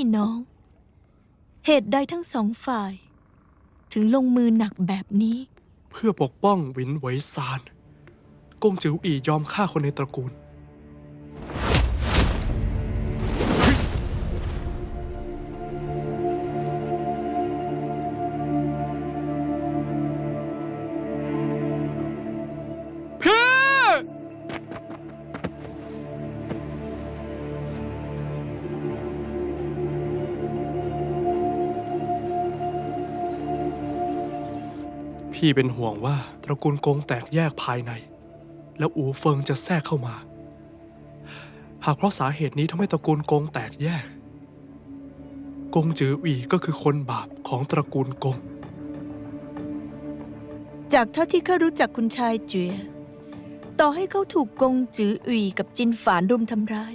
พี่น้อง เหตุใดทั้งสองฝ่าย ถึงลงมือหนักแบบนี้ เพื่อปกป้องหวินไหวซานกงจิ๋วอียอมฆ่าคนในตระกูล พี่เป็นห่วงว่าตระกูลกงแตกแยกภายใน แล้วอูเฟิงจะแทรกเข้ามา หากเพราะสาเหตุนี้ทำให้ตระกูลกงแตกแยก กงจืออีก็คือคนบาปของตระกูลกง จากเท่าที่ข้ารู้จักคุณชายเจียต่อให้เขาถูกกงจืออุยกับจินฝานรุมทำร้าย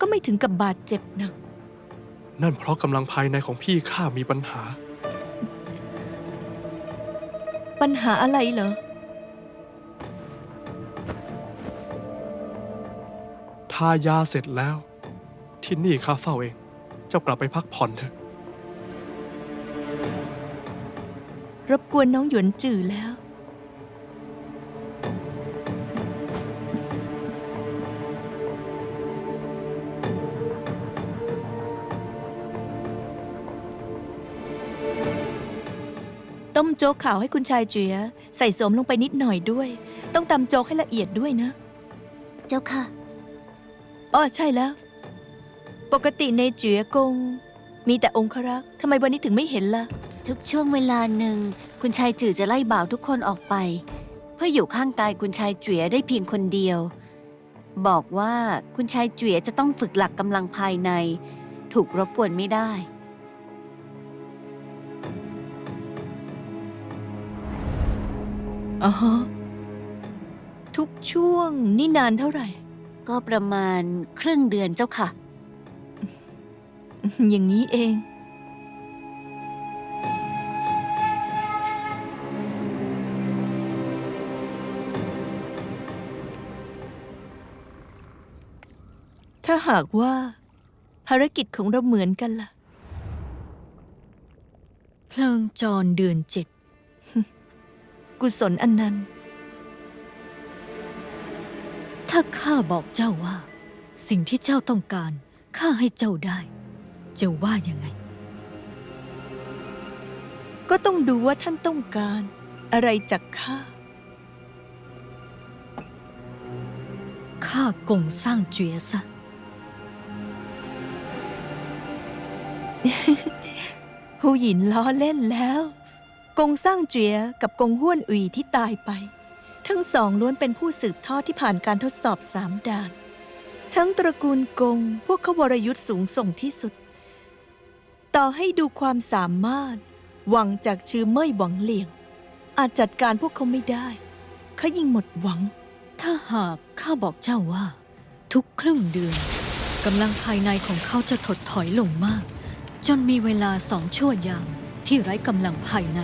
ก็ไม่ถึงกับบาดเจ็บหนัก นั่นเพราะกำลังภายในของพี่ข้ามีปัญหา ปัญหาอะไรเหรอ ทายาเสร็จแล้ว ที่นี่ข้าเฝ้าเอง เจ้ากลับไปพักผ่อนเถอะ รบกวนน้องหยวนจือแล้ว ต้มโจ๊กขาวให้คุณชายเจีย ใส่โสมลงไปนิดหน่อยด้วย ต้องตำโจ๊กให้ละเอียดด้วยนะ เจ้าค่ะอ๋อใช่แล้ว ปกติในเจียกง มีแต่องครักษ์ทำไมวันนี้ถึงไม่เห็นล่ะ ทุกช่วงเวลาหนึ่ง คุณชายจือจะไล่บ่าวทุกคนออกไป เพื่ออยู่ข้างกายคุณชายเจียได้เพียงคนเดียว บอกว่าคุณชายเจียจะต้องฝึกหลักกำลังภายใน ถูกรบกวนไม่ได้ อ๋อฮะทุกช่วงนี่นานเท่าไหร่ ก็ประมาณครึ่งเดือนเจ้าค่ะ อย่างนี้เอง ถ้าหากว่า ภารกิจของเราเหมือนกันล่ะ เพลิงจรเดือนเจ็ด กุศลอันนั้น ถ้าข้าบอกเจ้าว่า สิ่งที่เจ้าต้องการข้าให้เจ้าได้จะว่ายังไง ก็ต้องดูว่าท่านต้องการอะไรจากข้า ข้ากงสร้างเจียซะ หูหยินล้อเล่นแล้ว กงสร้างเจียกับกงห้วนอุยที่ตายไป ทั้งสองล้วนเป็นผู้สืบทอดที่ผ่านการทดสอบสามด่าน ทั้งตระกูลกงพวกเขาวรยุทธ์สูงส่งที่สุด ต่อให้ดูความสามารถ หวังจากชื่อเม่ยหวังเหลียง อาจจัดการพวกเขาไม่ได้เขายิ่งหมดหวัง ถ้าหากข้าบอกเจ้าว่า ทุกครึ่งเดือนกำลังภายในของเขาจะถดถอยลงมาก จนมีเวลาสองชั่วยามที่ไร้กำลังภายใน